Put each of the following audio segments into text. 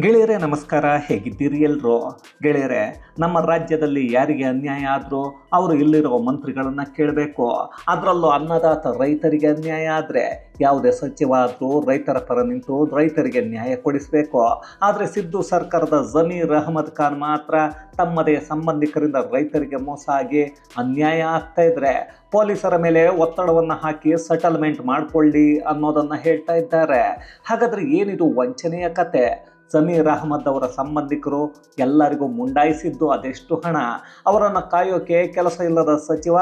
ಗೆಳೆಯರೇ, ನಮಸ್ಕಾರ. ಹೇಗಿದ್ದೀರಿ ಎಲ್ಲರೂ ಗೆಳೆಯರೇ, ನಮ್ಮ ರಾಜ್ಯದಲ್ಲಿ ಯಾರಿಗೆ ಅನ್ಯಾಯ ಆದರೂ ಅವರು ಇಲ್ಲಿರೋ ಮಂತ್ರಿಗಳನ್ನು ಕೇಳಬೇಕು. ಅದರಲ್ಲೂ ಅನ್ನದಾತ ರೈತರಿಗೆ ಅನ್ಯಾಯ ಆದರೆ ಯಾವುದೇ ಸಚಿವ ಆದರೂ ರೈತರ ಪರ ನಿಂತು ರೈತರಿಗೆ ನ್ಯಾಯ ಕೊಡಿಸಬೇಕು. ಆದರೆ ಸಿದ್ದು ಸರ್ಕಾರದ ಜಮೀರ್ ಅಹಮದ್ ಖಾನ್ ಮಾತ್ರ ತಮ್ಮದೇ ಸಂಬಂಧಿಕರಿಂದ ರೈತರಿಗೆ ಮೋಸ ಆಗಿ ಅನ್ಯಾಯ ಆಗ್ತಾ ಇದ್ರೆ ಪೊಲೀಸರ ಮೇಲೆ ಒತ್ತಡವನ್ನು ಹಾಕಿ ಸೆಟಲ್ಮೆಂಟ್ ಮಾಡಿಕೊಳ್ಳಿ ಅನ್ನೋದನ್ನು ಹೇಳ್ತಾ ಇದ್ದಾರೆ. ಹಾಗಾದರೆ ಏನಿದು ವಂಚನೆಯ ಕತೆ? ಸಮೀರ್ ಅಹಮದ್ ಅವರ ಸಂಬಂಧಿಕರು ಎಲ್ಲರಿಗೂ ಮುಂಡಾಯಿಸಿದ್ದು ಅದೆಷ್ಟು ಹಣ? ಅವರನ್ನು ಕಾಯೋಕೆ ಕೆಲಸ ಇಲ್ಲದ ಸಚಿವ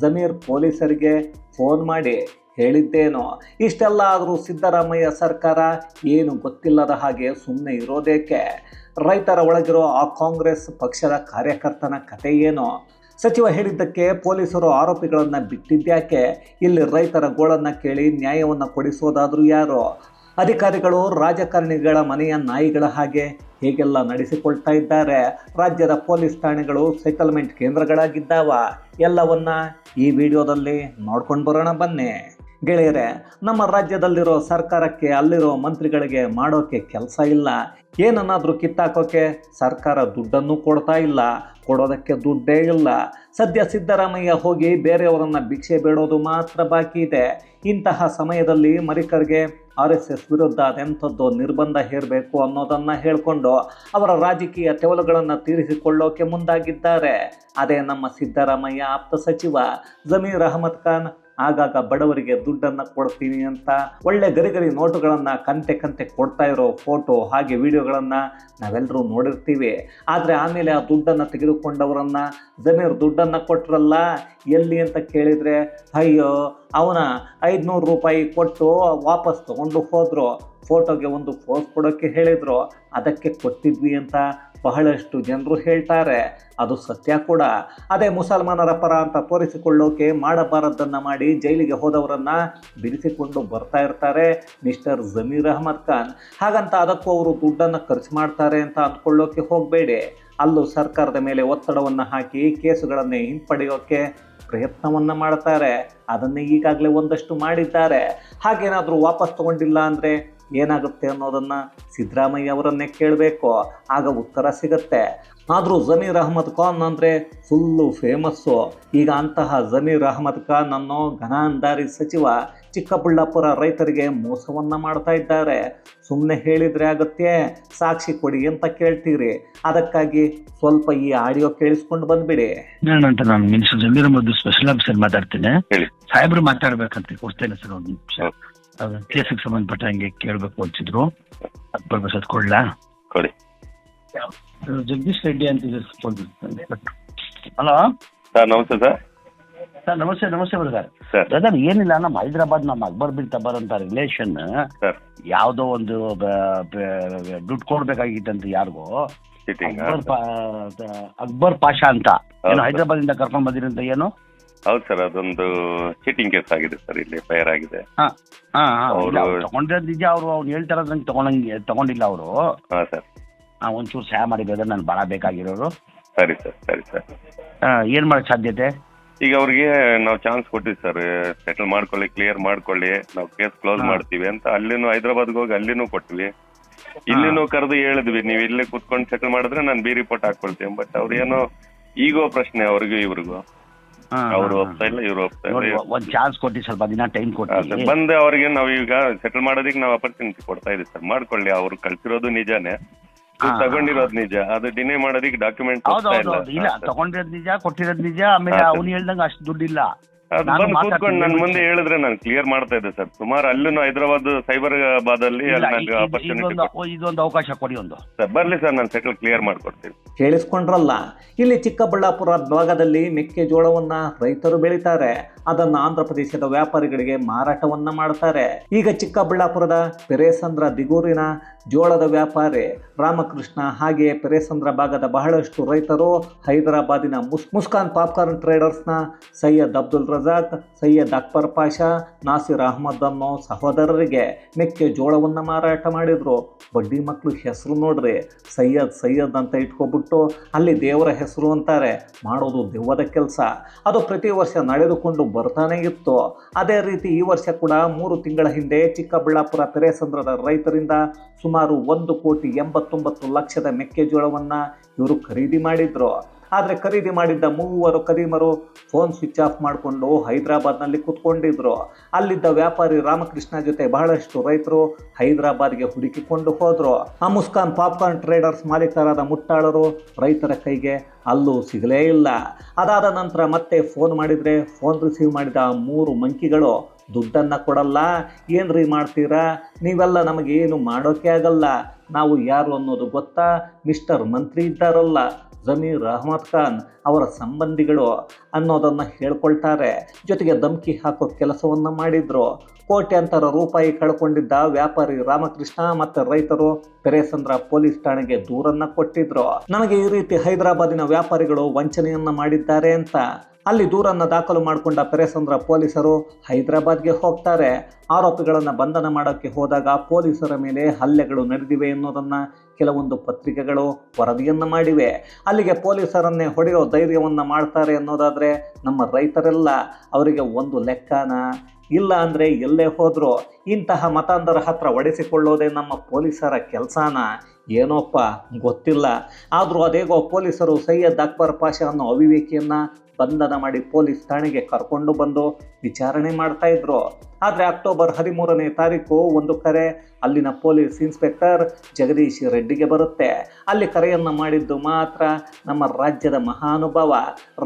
ಜಮೀರ್ ಪೊಲೀಸರಿಗೆ ಫೋನ್ ಮಾಡಿ ಹೇಳಿದ್ದೇನೋ. ಇಷ್ಟೆಲ್ಲ ಆದರೂ ಸಿದ್ದರಾಮಯ್ಯ ಸರ್ಕಾರ ಏನು ಗೊತ್ತಿಲ್ಲದ ಹಾಗೆ ಸುಮ್ಮನೆ ಇರೋದೇಕೆ? ರೈತರ ಒಳಗಿರೋ ಆ ಕಾಂಗ್ರೆಸ್ ಪಕ್ಷದ ಕಾರ್ಯಕರ್ತನ ಕತೆ ಏನು? ಸಚಿವ ಹೇಳಿದ್ದಕ್ಕೆ ಪೊಲೀಸರು ಆರೋಪಿಗಳನ್ನು ಬಿಟ್ಟಿದ್ಯಾಕೆ ಇಲ್ಲಿ ರೈತರ ಗೋಳನ್ನು ಕೇಳಿ ನ್ಯಾಯವನ್ನು ಕೊಡಿಸೋದಾದರೂ ಯಾರು? ಅಧಿಕಾರಿಗಳು, ರಾಜಕಾರಣಿಗಳ ಮನೆಯ ನಾಯಿಗಳ ಹಾಗೆ ಹೇಗೆಲ್ಲ ನಡೆಸಿಕೊಳ್ತಾ ಇದ್ದಾರೆ. ರಾಜ್ಯದ ಪೊಲೀಸ್ ಠಾಣೆಗಳು ಸೆಟಲ್ಮೆಂಟ್ ಕೇಂದ್ರಗಳಾಗಿದ್ದಾವ. ಎಲ್ಲವನ್ನ ಈ ವಿಡಿಯೋದಲ್ಲಿ ನೋಡ್ಕೊಂಡು ಬರೋಣ ಬನ್ನಿ. ಗೆಳೆಯರೆ, ನಮ್ಮ ರಾಜ್ಯದಲ್ಲಿರೋ ಸರ್ಕಾರಕ್ಕೆ ಅಲ್ಲಿರೋ ಮಂತ್ರಿಗಳಿಗೆ ಮಾಡೋಕೆ ಕೆಲಸ ಇಲ್ಲ. ಏನನ್ನಾದರೂ ಕಿತ್ತಾಕೋಕೆ ಸರ್ಕಾರ ದುಡ್ಡನ್ನು ಕೊಡ್ತಾ ಇಲ್ಲ. ಕೊಡೋದಕ್ಕೆ ದುಡ್ಡೇ ಇಲ್ಲ. ಸದ್ಯ ಸಿದ್ದರಾಮಯ್ಯ ಹೋಗಿ ಬೇರೆಯವರನ್ನು ಭಿಕ್ಷೆ ಬೇಡೋದು ಮಾತ್ರ ಬಾಕಿ ಇದೆ. ಇಂತಹ ಸಮಯದಲ್ಲಿ ಮರಿಕರ್ಗೆ ಆರ್ ಎಸ್ ಎಸ್ ವಿರುದ್ಧ ಅದೆಂಥದ್ದು ನಿರ್ಬಂಧ ಹೇರಬೇಕು ಅನ್ನೋದನ್ನು ಹೇಳಿಕೊಂಡು ಅವರ ರಾಜಕೀಯ ತೆವಲುಗಳನ್ನು ತೀರಿಸಿಕೊಳ್ಳೋಕೆ ಮುಂದಾಗಿದ್ದಾರೆ. ಅದೇ ನಮ್ಮ ಸಿದ್ದರಾಮಯ್ಯ ಆಪ್ತ ಸಚಿವ ಜಮೀರ್ ಅಹಮದ್ ಖಾನ್ ಆಗಾಗ ಬಡವರಿಗೆ ದುಡ್ಡನ್ನು ಕೊಡ್ತೀನಿ ಅಂತ ಒಳ್ಳೆ ಗರಿಗರಿ ನೋಟುಗಳನ್ನು ಕಂತೆ ಕಂತೆ ಕೊಡ್ತಾ ಇರೋ ಫೋಟೋ ಹಾಗೆ ವಿಡಿಯೋಗಳನ್ನು ನಾವೆಲ್ಲರೂ ನೋಡಿರ್ತೀವಿ. ಆದರೆ ಆಮೇಲೆ ಆ ದುಡ್ಡನ್ನು ತೆಗೆದುಕೊಂಡವರನ್ನು, ಜಮೀರ್ ದುಡ್ಡನ್ನು ಕೊಟ್ಟರಲ್ಲ ಎಲ್ಲಿ ಅಂತ ಕೇಳಿದರೆ, ಅಯ್ಯೋ, ಅವನ ಐದುನೂರು ರೂಪಾಯಿ ಕೊಟ್ಟು ವಾಪಸ್ ತೊಗೊಂಡು ಹೋದರು. ಫೋಟೋಗೆ ಒಂದು ಫೋಸ್ ಕೊಡೋಕ್ಕೆ ಹೇಳಿದ್ರು, ಅದಕ್ಕೆ ಕೊಟ್ಟಿದ್ವಿ ಅಂತ ಬಹಳಷ್ಟು ಜನರು ಹೇಳ್ತಾರೆ. ಅದು ಸತ್ಯ ಕೂಡ. ಅದೇ ಮುಸಲ್ಮಾನರ ಪರ ಅಂತ ತೋರಿಸಿಕೊಳ್ಳೋಕೆ ಮಾಡಬಾರದ್ದನ್ನು ಮಾಡಿ ಜೈಲಿಗೆ ಹೋದವರನ್ನು ಬಿಡಿಸಿಕೊಂಡು ಬರ್ತಾ ಇರ್ತಾರೆ ಮಿಸ್ಟರ್ ಜಮೀರ್ ಅಹಮದ್ ಖಾನ್. ಹಾಗಂತ ಅದಕ್ಕೂ ಅವರು ದುಡ್ಡನ್ನು ಖರ್ಚು ಮಾಡ್ತಾರೆ ಅಂತ ಅಂದ್ಕೊಳ್ಳೋಕೆ ಹೋಗಬೇಡಿ. ಅಲ್ಲೂ ಸರ್ಕಾರದ ಮೇಲೆ ಒತ್ತಡವನ್ನು ಹಾಕಿ ಕೇಸುಗಳನ್ನು ಹಿಂಪಡೆಯೋಕೆ ಪ್ರಯತ್ನವನ್ನು ಮಾಡ್ತಾರೆ. ಅದನ್ನೇ ಈಗಾಗಲೇ ಒಂದಷ್ಟು ಮಾಡಿದ್ದಾರೆ. ಹಾಗೇನಾದರೂ ವಾಪಸ್ ತಗೊಂಡಿಲ್ಲ ಅಂದರೆ ಏನಾಗುತ್ತೆ ಅನ್ನೋದನ್ನು ಸಿದ್ದರಾಮಯ್ಯ ಅವರನ್ನೇ ಕೇಳಬೇಕು. ಆಗ ಉತ್ತರ ಸಿಗುತ್ತೆ. ಆದರೂ ಜಮೀರ್ ಅಹಮದ್ ಖಾನ್ ಅಂದರೆ ಫುಲ್ಲು ಫೇಮಸ್ಸು. ಈಗ ಅಂತಹ ಜಮೀರ್ ಅಹಮದ್ ಖಾನ್ ಅನ್ನೋ ಘನಾಂದಾರಿ ಸಚಿವ ಚಿಕ್ಕಬಳ್ಳಾಪುರ ರೈತರಿಗೆ ಮೋಸವನ್ನು ಮಾಡ್ತಾ ಇದ್ದಾರೆ. ಸುಮ್ಮನೆ ಹೇಳಿದರೆ ಆಗತ್ತೆ ಸಾಕ್ಷಿ ಕೊಡಿ ಅಂತ ಕೇಳ್ತೀರಿ. ಅದಕ್ಕಾಗಿ ಸ್ವಲ್ಪ ಈ ಆಡಿಯೋ ಕೇಳಿಸ್ಕೊಂಡು ಬಂದ್ಬಿಡಿ. ಅಂತ ನಾನು minister Zameer Ahmed special officer ಮಾತಾಡ್ತೇನೆ. ಸಾಹೇಬ್ರು ಮಾತಾಡ್ಬೇಕಂತ ಕೊಡ್ತೇನೆ ಸರ್ ಒಂದು ನಿಮಿಷ. ಹೌದು. ಸಂಬಂಧಪಟ್ಟ ಹಂಗೆ ಕೇಳಬೇಕು ಅಂತಿದ್ರು. ಅದ್ ಅದ್ ಕೊಡ್ಲಾ? ಕೊಡಿ. ಜಗದೀಶ್ ರೆಡ್ಡಿ ಅಂತ ಹಲೋ? ಸರ್ ನಮಸ್ತೆ ಸರ್. ಸರ್ ನಮಸ್ತೆ ನಮಸ್ತೆ ಬ್ರದರ್. ಸರ್. ಬ್ರದರ್ ಏನಿಲ್ಲ ನಮ್ಮ ಹೈದರಾಬಾದ್ ನಮ್ಮ ಅಕ್ಬರ್ ಬಿಲ್ ತಬರ್ ಅಂತ ರಿಲೇಷನ್ ಯಾವ್ದೋ ಒಂದು ದುಡ್ಡು ಕೊಡ್ಬೇಕಾಗಿತ್ತಂತ ಯಾರಿಗೋ. ಅಕ್ಬರ್ ಪಾಷಾ ಅಂತ. ಏನು ಹೌದು. ಹೈದರಾಬಾದ್ ಇಂದ ಕರ್ಕೊಂಡ್ ಬಂದಿರಂತ ಏನು? ಹೌದು ಸರ್ ಅದೊಂದು ಚೀಟಿಂಗ್ ಕೇಸ್ ಆಗಿದೆ ಸರ್ ಇಲ್ಲಿ ಫೈರ್ ಆಗಿದೆ. ಹಾ ಹಾ ಅವ್ರು- ತಗೊಂಡಿರೋದ್ ನಿಜ ಅವ್ರು ಅವ್ನು ಹೇಳ್ತಾರ ನಂಗೆ ತಗೊಂಡಂಗೆ ತಗೊಂಡಿಲ್ಲ ಅವರು. ಹಾ ಸರ್. ಒಂಚೂರು ಸಹಾಯ ಮಾಡಿ ಮಾಡಿದ್ರೆ ನಾನು ಭಾಳ ಬೇಕಾಗಿರೋರು. ಸರಿ ಸರ್ ಸರಿ ಸರ್. ಆ, ಏನ್ ಮಾಡಕ್ ಸಾಧ್ಯತೆ? ಈಗ ಅವ್ರಿಗೆ ನಾವು ಚಾನ್ಸ್ ಕೊಟ್ಟಿವಿ ಸರ್ ಸೆಟಲ್ ಮಾಡ್ಕೊಳ್ಳಿ ಕ್ಲಿಯರ್ ಮಾಡ್ಕೊಳ್ಳಿ ನಾವು ಕೇಸ್ ಕ್ಲೋಸ್ ಮಾಡ್ತೀವಿ ಅಂತ ಅಲ್ಲಿನೂ ಹೈದ್ರಾಬಾದ್ ಹೋಗಿ ಅಲ್ಲಿನೂ ಕೊಟ್ವಿ. ಇಲ್ಲಿನೂ ಕರೆದು ಹೇಳಿದ್ವಿ ನೀವು ಇಲ್ಲೇ ಕುತ್ಕೊಂಡು ಸೆಟಲ್ ಮಾಡಿದ್ರೆ ನಾನು ಬಿ ರಿಪೋರ್ಟ್ ಹಾಕೊಳ್ತೀನಿ ಬಟ್ ಅವ್ರು ಏನೋ ಈಗೋ ಪ್ರಶ್ನೆ ಅವ್ರಿಗೂ ಇವ್ರಿಗೂ. ಅವ್ರು ಹೋಗ್ತಾ ಇಲ್ಲ ಇವ್ರು ನೋಡಿ, ಇಲ್ಲ ಒಂದ್ ಚಾನ್ಸ್ ಕೊಟ್ಟಿ ಸ್ವಲ್ಪ ದಿನ ಟೈಮ್ ಹಾ, ಕೊಟ್ಟಿ ಸರ್ ಬಂದೆ ಅವ್ರಿಗೆ ನಾವು ಈಗ ಸೆಟಲ್ ಮಾಡೋದಕ್ಕೆ ನಾವು ಅಪರ್ಚುನಿಟಿ ಕೊಡ್ತಾ ಇದೀವಿ ಸರ್. ಮಾಡ್ಕೊಳ್ಳಿ ಅವ್ರು ಕಳ್ಸಿರೋದು ನಿಜಾನೇ. ತಗೊಂಡಿರೋದ್ ತಗೊಂಡಿರೋದು ನಿಜ ಅದು ಡಿನೇ ಮಾಡೋದಕ್ಕೆ ಡಾಕ್ಯುಮೆಂಟ್ ಹೌದು ಹೌದು ಹೌದು ಇಲ್ಲ. ತಗೊಂಡಿರೋದ್ ನಿಜ ಕೊಟ್ಟಿರೋದ್ ನಿಜ ಆಮೇಲೆ ಹಾ, ಸರ್. ಅವ್ನು ಹೇಳ್ದಂಗ ಅಷ್ಟು ದುಡ್ಡಿಲ್ಲ. ಅದು ನಾನು ಬಂದು ಕೂತ್ಕೊಂಡು ಮಾತಾಡ್ತೀನಿ. ನನ್ನ ಮುಂದೆ ಹೇಳಿದ್ರೆ ನಾನು ಕ್ಲಿಯರ್ ಮಾಡ್ತಾ ಇದ್ದೆ ಸರ್. ಸುಮಾರು ಅಲ್ಲೂ ಹೈದರಾಬಾದ್ ಸೈಬರಾಬಾದ್ ಅಲ್ಲಿ ಇಲ್ಲ, ಅಲ್ಲಿ ನನಗೆ ಇದು- ಅಪರ್ಚುನಿಟಿ ಇದೊಂದು ಇದೊಂದು ಅವಕಾಶ ಕೊಡಿ ಒಂದು. ಸರ್ ಬರ್ಲಿ ಸರ್ ನಾನು ಸೆಟಲ್ ಕ್ಲಿಯರ್ ಮಾಡ್ಕೊಡ್ತೀನಿ. ಕೇಳಿಸ್ಕೊಂಡ್ರಲ್ಲ. ಇಲ್ಲಿ ಚಿಕ್ಕಬಳ್ಳಾಪುರ ಭಾಗದಲ್ಲಿ ಮೆಕ್ಕೆಜೋಳವನ್ನ ರೈತರು ಬೆಳೀತಾರೆ. ಅದನ್ನ ಆಂಧ್ರ ಪ್ರದೇಶದ ವ್ಯಾಪಾರಿಗಳಿಗೆ ಮಾರಾಟವನ್ನ ಮಾಡ್ತಾರೆ. ಈಗ ಚಿಕ್ಕಬಳ್ಳಾಪುರದ ಪೆರೇಸಂದ್ರ ದಿಗೂರಿನ ಜೋಳದ ವ್ಯಾಪಾರಿ ರಾಮಕೃಷ್ಣ ಹಾಗೆ ಪೆರೇಸಂದ್ರ ಭಾಗದ ಬಹಳಷ್ಟು ರೈತರು ಹೈದರಾಬಾದಿನ ಮುಸ್ ಮುಸ್ಕಾನ್ ಪಾಪ್ಕಾರ್ನ್ ಟ್ರೇಡರ್ಸ್ನ ಸೈಯದ್ ಅಬ್ದುಲ್ ರಜಾಕ್ ಸೈಯದ್ ಅಕ್ಬರ್ ಪಾಷಾ, ನಾಸಿರ್ ಅಹಮದ್ ಅನ್ನೋ ಸಹೋದರರಿಗೆ ಮೆಕ್ಕೆಜೋಳವನ್ನು ಮಾರಾಟ ಮಾಡಿದರು. ಬಡ್ಡಿ ಮಕ್ಕಳು ಹೆಸರು ನೋಡ್ರಿ, ಸೈಯದ್ ಸೈಯದ್ ಅಂತ ಇಟ್ಕೊಬಿಟ್ಟು ಅಲ್ಲಿ ದೇವರ ಹೆಸರು ಅಂತಾರೆ. ಮಾಡೋದು ದೆವ್ವದ ಕೆಲಸ. ಅದು ಪ್ರತಿ ವರ್ಷ ನಡೆದುಕೊಂಡು ಬರ್ತಾನೆ ಇತ್ತು. ಅದೇ ರೀತಿ ಈ ವರ್ಷ ಕೂಡ ಮೂರು ತಿಂಗಳ ಹಿಂದೆ ಚಿಕ್ಕಬಳ್ಳಾಪುರ ತೆರೆಸಂದ್ರದ ರೈತರಿಂದ ಸುಮಾರು ಒಂದು ಕೋಟಿ ಎಂಬತ್ತೊಂಬತ್ತು ಲಕ್ಷದ ಮೆಕ್ಕೆಜೋಳವನ್ನು ಇವರು ಖರೀದಿ ಮಾಡಿದ್ರು. ಆದರೆ ಖರೀದಿ ಮಾಡಿದ್ದ ಮೂವರು ಕರೀಮರು ಫೋನ್ ಸ್ವಿಚ್ ಆಫ್ ಮಾಡಿಕೊಂಡು ಹೈದರಾಬಾದ್ನಲ್ಲಿ ಕೂತ್ಕೊಂಡಿದ್ರು. ಅಲ್ಲಿದ್ದ ವ್ಯಾಪಾರಿ ರಾಮಕೃಷ್ಣ ಜೊತೆ ಬಹಳಷ್ಟು ರೈತರು ಹೈದರಾಬಾದ್ಗೆ ಹುಡುಕಿಕೊಂಡು ಹೋದರು. ಆ ಮುಸ್ಕಾನ್ ಪಾಪ್ಕಾರ್ನ್ ಟ್ರೇಡರ್ಸ್ ಮಾಲೀಕರಾದ ಮುಟ್ಟಾಳರು ರೈತರ ಕೈಗೆ ಅಲ್ಲೂ ಸಿಗಲೇ ಇಲ್ಲ. ಅದಾದ ನಂತರ ಮತ್ತೆ ಫೋನ್ ಮಾಡಿದರೆ ಫೋನ್ ರಿಸೀವ್ ಮಾಡಿದ ಮೂರು ಮಂಕಿಗಳು, ದುಡ್ಡನ್ನು ಕೊಡಲ್ಲ, ಏನ್ರಿ ಮಾಡ್ತೀರಾ? ನೀವೆಲ್ಲ ನಮಗೇನು ಮಾಡೋಕ್ಕೆ ಮಾಡೋಕೆ ಆಗಲ್ಲ. ನಾವು ಯಾರು ಅನ್ನೋದು ಗೊತ್ತಾ? ಮಿಸ್ಟರ್ ಮಂತ್ರಿ ಇದ್ದಾರಲ್ಲ, ಜಮೀರ್ ಅಹಮದ್ ಖಾನ್ ಅವರ ಸಂಬಂಧಿಗಳು ಅನ್ನೋದನ್ನು ಹೇಳ್ಕೊಳ್ತಾರೆ. ಜೊತೆಗೆ ಧಮಕಿ ಹಾಕೋ ಕೆಲಸವನ್ನು ಮಾಡಿದರು. ಕೋಟ್ಯಾಂತರ ರೂಪಾಯಿ ಕಳ್ಕೊಂಡಿದ್ದ ವ್ಯಾಪಾರಿ ರಾಮಕೃಷ್ಣ ಮತ್ತು ರೈತರು ಪೆರೇಸಂದ್ರ ಪೊಲೀಸ್ ಠಾಣೆಗೆ ದೂರನ್ನು ಕೊಟ್ಟಿದ್ರು. ನನಗೆ ಈ ರೀತಿ ಹೈದರಾಬಾದಿನ ವ್ಯಾಪಾರಿಗಳು ವಂಚನೆಯನ್ನು ಮಾಡಿದ್ದಾರೆ ಅಂತ. ಅಲ್ಲಿ ದೂರನ್ನು ದಾಖಲು ಮಾಡಿಕೊಂಡ ಪೆರೇಸಂದ್ರ ಪೊಲೀಸರು ಹೈದರಾಬಾದ್ಗೆ ಹೋಗ್ತಾರೆ. ಆರೋಪಿಗಳನ್ನು ಬಂಧನ ಮಾಡೋಕ್ಕೆ ಹೋದಾಗ ಪೊಲೀಸರ ಮೇಲೆ ಹಲ್ಲೆಗಳು ನಡೆದಿವೆ ಎನ್ನುವುದನ್ನು ಕೆಲವೊಂದು ಪತ್ರಿಕೆಗಳು ವರದಿಯನ್ನು ಮಾಡಿವೆ. ಅಲ್ಲಿಗೆ ಪೊಲೀಸರನ್ನೇ ಹೊಡೆಯೋ ಧೈರ್ಯವನ್ನು ಮಾಡ್ತಾರೆ ಅನ್ನೋದಾದರೆ ನಮ್ಮ ರೈತರೆಲ್ಲ ಅವರಿಗೆ ಒಂದು ಲೆಕ್ಕನ ಇಲ್ಲ ಅಂದರೆ ಎಲ್ಲೇ ಹೋದರೂ ಇಂತಹ ಮತಾಂಧರ ಹತ್ರ ಒಡೆಸಿಕೊಳ್ಳೋದೇ ನಮ್ಮ ಪೊಲೀಸರ ಕೆಲಸನ. ಏನೋಪ್ಪ, ಗೊತ್ತಿಲ್ಲ. ಆದರೂ ಅದೇಗೋ ಪೊಲೀಸರು ಸೈಯದ್ ಅಕ್ಬರ್ ಪಾಷ ಅನ್ನೋ ಅವಿವೇಕಿಯನ್ನು ಬಂಧನ ಮಾಡಿ ಪೊಲೀಸ್ ಠಾಣೆಗೆ ಕರ್ಕೊಂಡು ಬಂದು ವಿಚಾರಣೆ ಮಾಡ್ತಾ ಇದ್ರು. ಆದರೆ ಅಕ್ಟೋಬರ್ ಹದಿಮೂರನೇ ತಾರೀಕು ಒಂದು ಕರೆ ಅಲ್ಲಿನ ಪೊಲೀಸ್ ಇನ್ಸ್ಪೆಕ್ಟರ್ ಜಗದೀಶ್ ರೆಡ್ಡಿಗೆ ಬರುತ್ತೆ. ಅಲ್ಲಿ ಕರೆಯನ್ನು ಮಾಡಿದ್ದು ಮಾತ್ರ ನಮ್ಮ ರಾಜ್ಯದ ಮಹಾನುಭಾವ.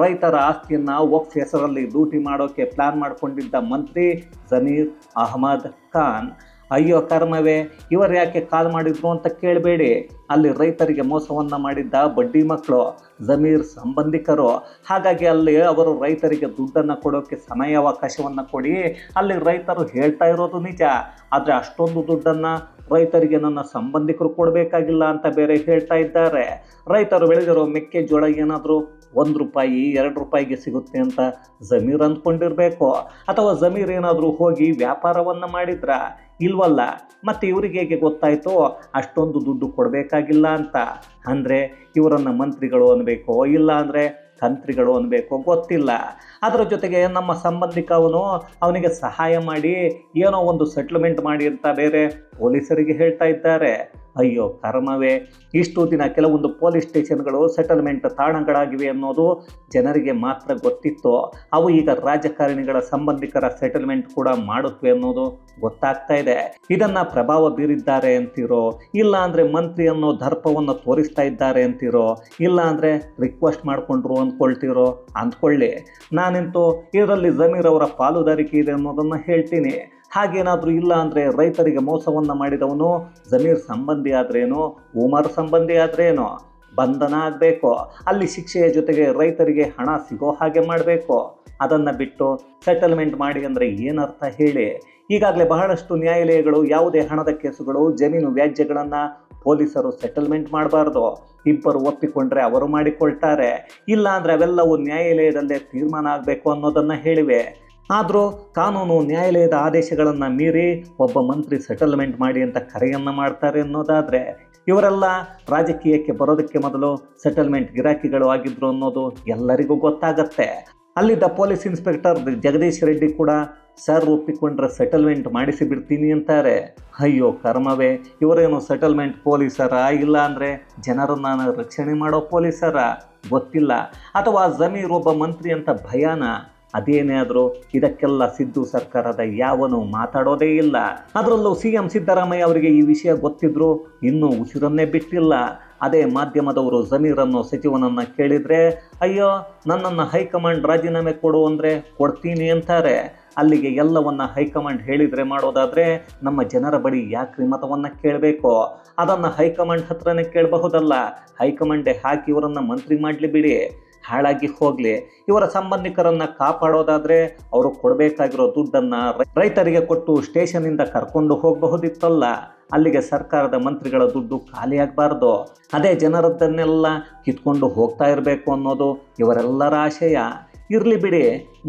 ರೈತರ ಆಸ್ತಿಯನ್ನು ವಕ್ಫ್ ಹೆಸರಲ್ಲಿ ಡ್ಯೂಟಿ ಮಾಡೋಕ್ಕೆ ಪ್ಲಾನ್ ಮಾಡಿಕೊಂಡಿದ್ದ ಮಂತ್ರಿ ಜಮೀರ್ ಅಹಮದ್ ಖಾನ್. ಅಯ್ಯೋ ಕರ್ಮವೇ, ಇವರು ಯಾಕೆ ಕಾಲ್ ಮಾಡಿದ್ರು ಅಂತ ಕೇಳಬೇಡಿ. ಅಲ್ಲಿ ರೈತರಿಗೆ ಮೋಸವನ್ನು ಮಾಡಿದ್ದ ಬಡ್ಡಿ ಮಕ್ಕಳು, ಜಮೀರ್ ಸಂಬಂಧಿಕರು. ಹಾಗಾಗಿ ಅಲ್ಲಿ ಅವರು ರೈತರಿಗೆ ದುಡ್ಡನ್ನು ಕೊಡೋಕ್ಕೆ ಸಮಯಾವಕಾಶವನ್ನು ಕೊಡಿ. ಅಲ್ಲಿ ರೈತರು ಹೇಳ್ತಾ ಇರೋದು ನಿಜ. ಆದರೆ ಅಷ್ಟೊಂದು ದುಡ್ಡನ್ನು ರೈತರಿಗೆ ನನ್ನ ಸಂಬಂಧಿಕರು ಕೊಡಬೇಕಾಗಿಲ್ಲ ಅಂತ ಬೇರೆ ಹೇಳ್ತಾ ಇದ್ದಾರೆ. ರೈತರು ಬೆಳೆದಿರೋ ಮೆಕ್ಕೆಜೋಳ ಏನಾದರೂ ಒಂದು ರೂಪಾಯಿ, ಎರಡು ರೂಪಾಯಿಗೆ ಸಿಗುತ್ತೆ ಅಂತ ಜಮೀರ್ ಅಂದ್ಕೊಂಡಿರಬೇಕು. ಅಥವಾ ಜಮೀರ್ ಏನಾದರೂ ಹೋಗಿ ವ್ಯಾಪಾರವನ್ನು ಮಾಡಿದ್ರ? ಇಲ್ವಲ್ಲ, ಮತ್ತು ಇವರಿಗೆ ಹೇಗೆ ಗೊತ್ತಾಯಿತು? ಅಷ್ಟೊಂದು ದುಡ್ಡು ಕೊಡಬೇಕಾಗಿಲ್ಲ ಅಂತ. ಅಂದರೆ ಇವರನ್ನು ಮಂತ್ರಿಗಳು ಅನ್ನಬೇಕೋ ಇಲ್ಲ ಅಂದರೆ ತಂತ್ರಿಗಳು ಅನ್ಬೇಕೋ ಗೊತ್ತಿಲ್ಲ. ಅದರ ಜೊತೆಗೆ ನಮ್ಮ ಸಂಬಂಧಿಕ ಅವನು ಅವನಿಗೆ ಸಹಾಯ ಮಾಡಿ ಏನೋ ಒಂದು ಸೆಟ್ಲ್ಮೆಂಟ್ ಮಾಡಿ ಅಂತ ಬೇರೆ ಪೊಲೀಸರಿಗೆ ಹೇಳ್ತಾ ಇದ್ದಾರೆ. ಅಯ್ಯೋ ಕರ್ಮವೇ, ಇಷ್ಟು ದಿನ ಕೆಲವೊಂದು ಪೊಲೀಸ್ ಸ್ಟೇಷನ್ಗಳು ಸೆಟಲ್ಮೆಂಟ್ ತಾಣಗಳಾಗಿವೆ ಅನ್ನೋದು ಜನರಿಗೆ ಮಾತ್ರ ಗೊತ್ತಿತ್ತು. ಅವು ಈಗ ರಾಜಕಾರಣಿಗಳ ಸಂಬಂಧಿಕರ ಸೆಟಲ್ಮೆಂಟ್ ಕೂಡ ಮಾಡುತ್ತವೆ ಅನ್ನೋದು ಗೊತ್ತಾಗ್ತಾ ಇದೆ. ಇದನ್ನ ಪ್ರಭಾವ ಬೀರಿದ್ದಾರೆ ಅಂತಿರೋ, ಇಲ್ಲ ಅಂದ್ರೆ ಮಂತ್ರಿ ಅನ್ನೋ ದರ್ಪವನ್ನು ತೋರಿಸ್ತಾ ಇದ್ದಾರೆ ಅಂತಿರೋ, ಇಲ್ಲ ಅಂದ್ರೆ ರಿಕ್ವೆಸ್ಟ್ ಮಾಡಿಕೊಂಡ್ರು ಅಂದ್ಕೊಳ್ತಿರೋ ಅಂದ್ಕೊಳ್ಳಿ. ನಾನಂತೂ ಇದರಲ್ಲಿ ಜಮೀರ್ ಅವರ ಪಾಲುದಾರಿಕೆ ಇದೆ ಅನ್ನೋದನ್ನು ಹೇಳ್ತೀನಿ. ಹಾಗೇನಾದರೂ ಇಲ್ಲ ಅಂದರೆ ರೈತರಿಗೆ ಮೋಸವನ್ನು ಮಾಡಿದವನು ಜಮೀರ್ ಸಂಬಂಧಿ ಆದ್ರೇನು, ಉಮರ್ ಸಂಬಂಧಿ ಆದ್ರೇನು? ಬಂಧನ ಆಗಬೇಕು. ಅಲ್ಲಿ ಶಿಕ್ಷೆಯ ಜೊತೆಗೆ ರೈತರಿಗೆ ಹಣ ಸಿಗೋ ಹಾಗೆ ಮಾಡಬೇಕು. ಅದನ್ನು ಬಿಟ್ಟು ಸೆಟಲ್ಮೆಂಟ್ ಮಾಡಿ ಅಂದರೆ ಏನರ್ಥ ಹೇಳಿ? ಈಗಾಗಲೇ ಬಹಳಷ್ಟು ನ್ಯಾಯಾಲಯಗಳು ಯಾವುದೇ ಹಣದ ಕೇಸುಗಳು, ಜಮೀನು ವ್ಯಾಜ್ಯಗಳನ್ನು ಪೊಲೀಸರು ಸೆಟಲ್ಮೆಂಟ್ ಮಾಡಬಾರ್ದು. ಇಬ್ಬರು ಒಪ್ಪಿಕೊಂಡ್ರೆ ಅವರು ಮಾಡಿಕೊಳ್ತಾರೆ. ಇಲ್ಲಾಂದ್ರೆ ಅವೆಲ್ಲವೂ ನ್ಯಾಯಾಲಯದಲ್ಲೇ ತೀರ್ಮಾನ ಆಗಬೇಕು ಅನ್ನೋದನ್ನು ಹೇಳಿವೆ. ಆದರೂ ಕಾನೂನು ನ್ಯಾಯಾಲಯದ ಆದೇಶಗಳನ್ನು ಮೀರಿ ಒಬ್ಬ ಮಂತ್ರಿ ಸೆಟಲ್ಮೆಂಟ್ ಮಾಡಿ ಅಂತ ಕರೆಯನ್ನು ಮಾಡ್ತಾರೆ ಅನ್ನೋದಾದರೆ, ಇವರೆಲ್ಲ ರಾಜಕೀಯಕ್ಕೆ ಬರೋದಕ್ಕೆ ಮೊದಲು ಸೆಟಲ್ಮೆಂಟ್ ಗಿರಾಕಿಗಳು ಆಗಿದ್ರು ಅನ್ನೋದು ಎಲ್ಲರಿಗೂ ಗೊತ್ತಾಗತ್ತೆ. ಅಲ್ಲಿದ್ದ ಪೊಲೀಸ್ ಇನ್ಸ್ಪೆಕ್ಟರ್ ಜಗದೀಶ್ ರೆಡ್ಡಿ ಕೂಡ, ಸರ್, ಒಪ್ಪಿಕೊಂಡ್ರೆ ಸೆಟಲ್ಮೆಂಟ್ ಮಾಡಿಸಿ ಬಿಡ್ತೀನಿ ಅಂತಾರೆ. ಅಯ್ಯೋ, ಕರ್ಮವೇ, ಇವರೇನು ಸೆಟಲ್ಮೆಂಟ್ ಪೊಲೀಸರ ಇಲ್ಲ ಅಂದರೆ ಜನರನ್ನ ರಕ್ಷಣೆ ಮಾಡೋ ಪೊಲೀಸರ? ಗೊತ್ತಿಲ್ಲ. ಅಥವಾ ಜಮೀರ್ ಒಬ್ಬ ಮಂತ್ರಿ ಅಂತ ಭಯಾನ? ಅದೇನೇ ಆದರೂ ಇದಕ್ಕೆಲ್ಲ ಸಿದ್ದು ಸರ್ಕಾರದ ಯಾವನು ಮಾತಾಡೋದೇ ಇಲ್ಲ. ಅದರಲ್ಲೂ ಸಿ ಎಂ ಸಿದ್ದರಾಮಯ್ಯ ಅವರಿಗೆ ಈ ವಿಷಯ ಗೊತ್ತಿದ್ರು ಇನ್ನೂ ಉಸಿರನ್ನೇ ಬಿಟ್ಟಿಲ್ಲ. ಅದೇ ಮಾಧ್ಯಮದವರು ಜಮೀರನ್ನು ಸಚಿವನನ್ನು ಕೇಳಿದರೆ, ಅಯ್ಯೋ, ನನ್ನನ್ನು ಹೈಕಮಾಂಡ್ ರಾಜೀನಾಮೆ ಕೊಡು ಅಂದರೆ ಕೊಡ್ತೀನಿ ಅಂತಾರೆ. ಅಲ್ಲಿಗೆ ಎಲ್ಲವನ್ನ ಹೈಕಮಾಂಡ್ ಹೇಳಿದರೆ ಮಾಡೋದಾದರೆ ನಮ್ಮ ಜನರ ಬಳಿ ಯಾಕ್ರಿ ಮತವನ್ನು ಕೇಳಬೇಕು? ಅದನ್ನು ಹೈಕಮಾಂಡ್ ಹತ್ರನೇ ಕೇಳಬಹುದಲ್ಲ. ಹೈಕಮಾಂಡೇ ಹಾಕಿ ಇವರನ್ನು ಮಂತ್ರಿ ಮಾಡಲಿ ಬಿಡಿ. ಹಾಳಾಗಿ ಹೋಗಲಿ. ಇವರ ಸಂಬಂಧಿಕರನ್ನು ಕಾಪಾಡೋದಾದ್ರೆ ಅವರು ಕೊಡಬೇಕಾಗಿರೋ ದುಡ್ಡನ್ನ ರೈತರಿಗೆ ಕೊಟ್ಟು ಸ್ಟೇಷನಿಂದ ಕರ್ಕೊಂಡು ಹೋಗಬಹುದಿತ್ತಲ್ಲ. ಅಲ್ಲಿಗೆ ಸರ್ಕಾರದ ಮಂತ್ರಿಗಳ ದುಡ್ಡು ಖಾಲಿಯಾಗಬಾರ್ದು ಅದೇ ಜನರದ್ದನ್ನೆಲ್ಲ ಕಿತ್ಕೊಂಡು ಹೋಗ್ತಾ ಇರಬೇಕು ಅನ್ನೋದು ಇವರೆಲ್ಲರ ಆಶಯ. ಇರಲಿ ಬಿಡಿ,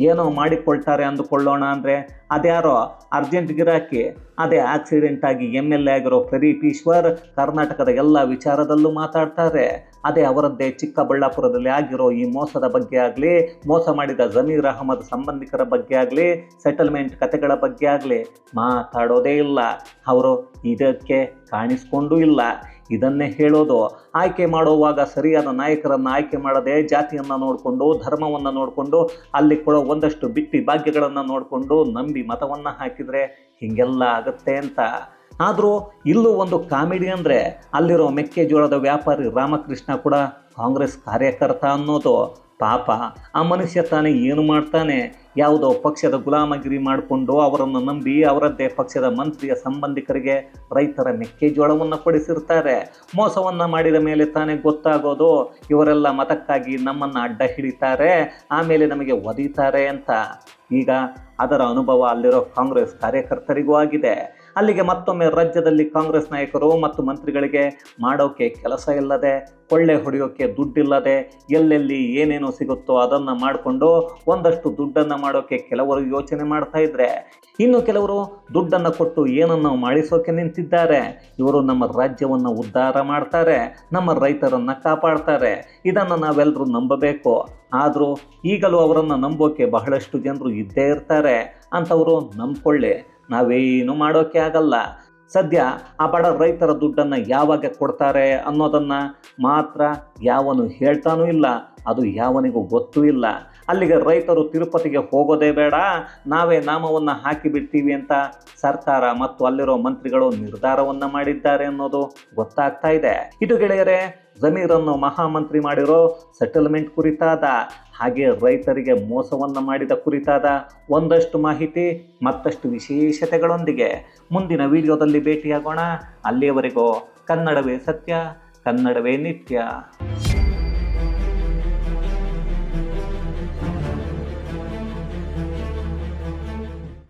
ಏನೋ ಮಾಡಿಕೊಳ್ತಾರೆ ಅಂದುಕೊಳ್ಳೋಣ ಅಂದರೆ ಅದ್ಯಾರೋ ಅರ್ಜೆಂಟ್ ಗಿರಾಕಿ, ಅದೇ ಆಕ್ಸಿಡೆಂಟ್ ಆಗಿ ಎಂ ಎಲ್ ಎ ಆಗಿರೋ ಪ್ರದೀಪ್ ಈಶ್ವರ್ ಕರ್ನಾಟಕದ ಎಲ್ಲ ವಿಚಾರದಲ್ಲೂ ಮಾತಾಡ್ತಾರೆ. ಅದೇ ಅವರದ್ದೇ ಚಿಕ್ಕಬಳ್ಳಾಪುರದಲ್ಲಿ ಆಗಿರೋ ಈ ಮೋಸದ ಬಗ್ಗೆ ಆಗಲಿ, ಮೋಸ ಮಾಡಿದ ಜಮೀರ್ ಅಹಮದ್ ಸಂಬಂಧಿಕರ ಬಗ್ಗೆ ಆಗಲಿ ಸೆಟಲ್ಮೆಂಟ್ ಕತೆಗಳ ಬಗ್ಗೆ ಆಗಲಿ ಮಾತಾಡೋದೇ ಇಲ್ಲ. ಅವರು ಇದಕ್ಕೆ ಕಾಣಿಸ್ಕೊಂಡೂ ಇಲ್ಲ. ಇದನ್ನೇ ಹೇಳೋದು. ಆಯ್ಕೆ ಮಾಡುವಾಗ ಸರಿಯಾದ ನಾಯಕರನ್ನು ಆಯ್ಕೆ ಮಾಡದೆ ಜಾತಿಯನ್ನು ನೋಡಿಕೊಂಡು, ಧರ್ಮವನ್ನು ನೋಡಿಕೊಂಡು, ಅಲ್ಲಿ ಕೊಡೋ ಒಂದಷ್ಟು ಬಿಟ್ಟಿ ಭಾಗ್ಯಗಳನ್ನು ನೋಡಿಕೊಂಡು ನಂಬಿ ಮತವನ್ನು ಹಾಕಿದರೆ ಹೀಗೆಲ್ಲ ಆಗುತ್ತೆ ಅಂತ. ಆದರೂ ಇಲ್ಲೂ ಒಂದು ಕಾಮಿಡಿ ಅಂದರೆ ಅಲ್ಲಿರೋ ಮೆಕ್ಕೆಜೋಳದ ವ್ಯಾಪಾರಿ ರಾಮಕೃಷ್ಣ ಕೂಡ ಕಾಂಗ್ರೆಸ್ ಕಾರ್ಯಕರ್ತ ಅನ್ನೋದು. ಪಾಪ ಆ ಮನುಷ್ಯ ತಾನೇ ಏನು ಮಾಡ್ತಾನೆ? ಯಾವುದೋ ಪಕ್ಷದ ಗುಲಾಮಗಿರಿ ಮಾಡಿಕೊಂಡು ಅವರನ್ನು ನಂಬಿ ಅವರದ್ದೇ ಪಕ್ಷದ ಮಂತ್ರಿಯ ಸಂಬಂಧಿಕರಿಗೆ ರೈತರ ಮೆಕ್ಕೆಜೋಳವನ್ನು ಕೊಡಿಸಿರ್ತಾರೆ. ಮೋಸವನ್ನು ಮಾಡಿದ ಮೇಲೆ ತಾನೇ ಗೊತ್ತಾಗೋದು, ಇವರೆಲ್ಲ ಮತಕ್ಕಾಗಿ ನಮ್ಮನ್ನು ಅಡ್ಡ ಹಿಡಿತಾರೆ ಆಮೇಲೆ ನಮಗೆ ಒದೀತಾರೆ ಅಂತ. ಈಗ ಅದರ ಅನುಭವ ಅಲ್ಲಿರೋ ಕಾಂಗ್ರೆಸ್ ಕಾರ್ಯಕರ್ತರಿಗೂ ಆಗಿದೆ. ಅಲ್ಲಿಗೆ ಮತ್ತೊಮ್ಮೆ ರಾಜ್ಯದಲ್ಲಿ ಕಾಂಗ್ರೆಸ್ ನಾಯಕರು ಮತ್ತು ಮಂತ್ರಿಗಳಿಗೆ ಮಾಡೋಕೆ ಕೆಲಸ ಇಲ್ಲದೆ, ಕೊಳ್ಳೆ ಹೊಡೆಯೋಕೆ ದುಡ್ಡಿಲ್ಲದೆ, ಎಲ್ಲೆಲ್ಲಿ ಏನೇನು ಸಿಗುತ್ತೋ ಅದನ್ನು ಮಾಡಿಕೊಂಡು ಒಂದಷ್ಟು ದುಡ್ಡನ್ನು ಮಾಡೋಕೆ ಕೆಲವರು ಯೋಚನೆ ಮಾಡ್ತಾ ಇದ್ದರೆ ಇನ್ನು ಕೆಲವರು ದುಡ್ಡನ್ನು ಕೊಟ್ಟು ಏನನ್ನು ಮಾಡಿಸೋಕೆ ನಿಂತಿದ್ದಾರೆ. ಇವರು ನಮ್ಮ ರಾಜ್ಯವನ್ನು ಉದ್ಧಾರ ಮಾಡ್ತಾರೆ, ನಮ್ಮ ರೈತರನ್ನು ಕಾಪಾಡ್ತಾರೆ. ಇದನ್ನು ನಾವೆಲ್ಲರೂ ನಂಬಬೇಕು. ಆದರೂ ಈಗಲೂ ಅವರನ್ನು ನಂಬೋಕೆ ಬಹಳಷ್ಟು ಜನರು ಇದ್ದೇ ಇರ್ತಾರೆ. ಅಂಥವರು ನಂಬ್ಕೊಳ್ಳಿ. ನಾವೇನು ಮಾಡೋಕ್ಕೆ ಆಗಲ್ಲ. ಸದ್ಯ ಆ ಬಡ ರೈತರ ದುಡ್ಡನ್ನು ಯಾವಾಗ ಕೊಡ್ತಾರೆ ಅನ್ನೋದನ್ನು ಮಾತ್ರ ಯಾವನು ಹೇಳ್ತಾನೂ ಇಲ್ಲ. ಅದು ಯಾವನಿಗೂ ಗೊತ್ತೂ ಇಲ್ಲ. ಅಲ್ಲಿಗೆ ರೈತರು ತಿರುಪತಿಗೆ ಹೋಗೋದೇ ಬೇಡ. ನಾವೇ ನಾಮವನ್ನು ಹಾಕಿಬಿಡ್ತೀವಿ ಅಂತ ಸರ್ಕಾರ ಮತ್ತು ಅಲ್ಲಿರೋ ಮಂತ್ರಿಗಳು ನಿರ್ಧಾರವನ್ನು ಮಾಡಿದ್ದಾರೆ ಅನ್ನೋದು ಗೊತ್ತಾಗ್ತಾ ಇದೆ. ಇದು ಗೆಳೆಯರೆ, ಜಮೀರನ್ನು ಮಹಾಮಂತ್ರಿ ಮಾಡಿರೋ ಸೆಟಲ್ಮೆಂಟ್ ಕುರಿತಾದ, ಹಾಗೆ ರೈತರಿಗೆ ಮೋಸವನ್ನು ಮಾಡಿದ ಕುರಿತಾದ ಒಂದಷ್ಟು ಮಾಹಿತಿ, ಮತ್ತಷ್ಟು ವಿಶೇಷತೆಗಳೊಂದಿಗೆ ಮುಂದಿನ ವಿಡಿಯೋದಲ್ಲಿ ಭೇಟಿಯಾಗೋಣ. ಅಲ್ಲಿಯವರೆಗೂ ಕನ್ನಡವೇ ಸತ್ಯ, ಕನ್ನಡವೇ ನಿತ್ಯ.